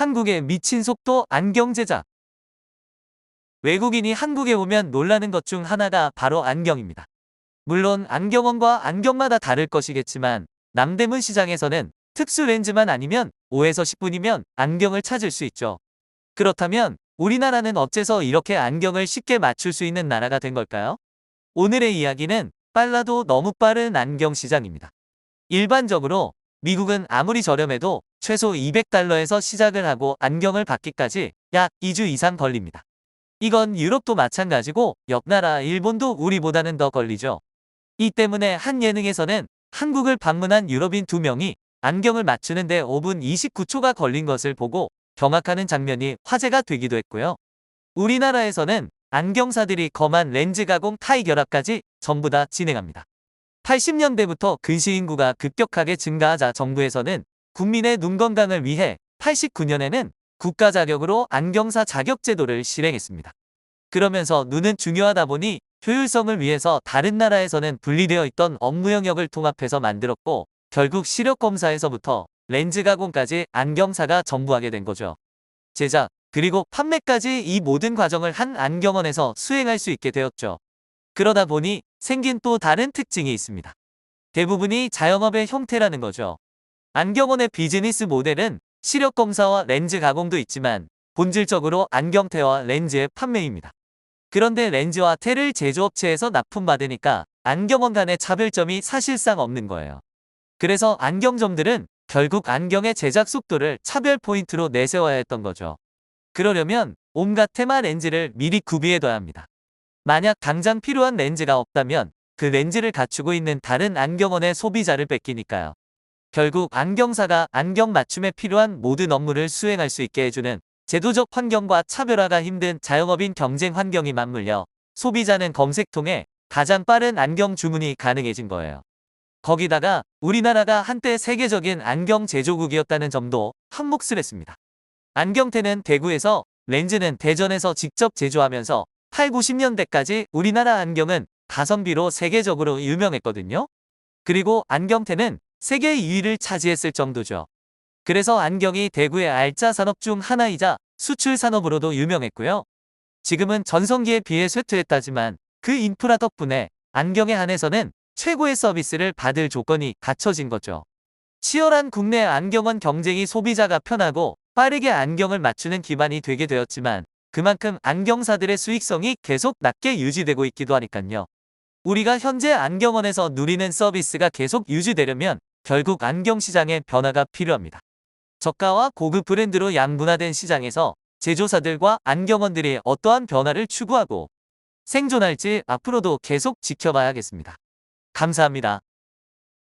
한국에 미친 속도 안경 제작. 외국인이 한국에 오면 놀라는 것 중 하나가 바로 안경입니다. 물론 안경원과 안경마다 다를 것이겠지만 남대문 시장에서는 특수 렌즈만 아니면 5에서 10분이면 안경을 찾을 수 있죠. 그렇다면 우리나라는 어째서 이렇게 안경을 쉽게 맞출 수 있는 나라가 된 걸까요? 오늘의 이야기는 빨라도 너무 빠른 안경 시장입니다. 일반적으로 미국은 아무리 저렴해도 최소 200달러에서 시작을 하고 안경을 받기까지 약 2주 이상 걸립니다. 이건 유럽도 마찬가지고 옆 나라 일본도 우리보다는 더 걸리죠. 이 때문에 한 예능에서는 한국을 방문한 유럽인 두 명이 안경을 맞추는데 5분 29초가 걸린 것을 보고 경악하는 장면이 화제가 되기도 했고요. 우리나라에서는 안경사들이 검한 렌즈 가공 타이 결합까지 전부 다 진행합니다. 80년대부터 근시 인구가 급격하게 증가하자 정부에서는 국민의 눈 건강을 위해 89년에는 국가 자격으로 안경사 자격 제도를 실행했습니다. 그러면서 눈은 중요하다 보니 효율성을 위해서 다른 나라에서는 분리되어 있던 업무 영역을 통합해서 만들었고 결국 시력 검사에서부터 렌즈 가공까지 안경사가 전부하게 된 거죠. 제작, 그리고 판매까지 이 모든 과정을 한 안경원에서 수행할 수 있게 되었죠. 그러다 보니 생긴 또 다른 특징이 있습니다. 대부분이 자영업의 형태라는 거죠. 안경원의 비즈니스 모델은 시력 검사와 렌즈 가공도 있지만 본질적으로 안경테와 렌즈의 판매입니다. 그런데 렌즈와 테를 제조업체에서 납품받으니까 안경원 간의 차별점이 사실상 없는 거예요. 그래서 안경점들은 결국 안경의 제작 속도를 차별 포인트로 내세워야 했던 거죠. 그러려면 온갖 테마 렌즈를 미리 구비해둬야 합니다. 만약 당장 필요한 렌즈가 없다면 그 렌즈를 갖추고 있는 다른 안경원의 소비자를 뺏기니까요. 결국 안경사가 안경 맞춤에 필요한 모든 업무를 수행할 수 있게 해주는 제도적 환경과 차별화가 힘든 자영업인 경쟁 환경이 맞물려 소비자는 검색통에 가장 빠른 안경 주문이 가능해진 거예요. 거기다가 우리나라가 한때 세계적인 안경 제조국이었다는 점도 한몫을 했습니다. 안경테는 대구에서 렌즈는 대전에서 직접 제조하면서 8, 90년대까지 우리나라 안경은 가성비로 세계적으로 유명했거든요. 그리고 안경테는 세계 2위를 차지했을 정도죠. 그래서 안경이 대구의 알짜 산업 중 하나이자 수출 산업으로도 유명했고요. 지금은 전성기에 비해 쇠퇴했다지만 그 인프라 덕분에 안경에 한해서는 최고의 서비스를 받을 조건이 갖춰진 거죠. 치열한 국내 안경원 경쟁이 소비자가 편하고 빠르게 안경을 맞추는 기반이 되게 되었지만 그만큼 안경사들의 수익성이 계속 낮게 유지되고 있기도 하니까요. 우리가 현재 안경원에서 누리는 서비스가 계속 유지되려면 결국 안경 시장의 변화가 필요합니다. 저가와 고급 브랜드로 양분화된 시장에서 제조사들과 안경원들이 어떠한 변화를 추구하고 생존할지 앞으로도 계속 지켜봐야겠습니다. 감사합니다.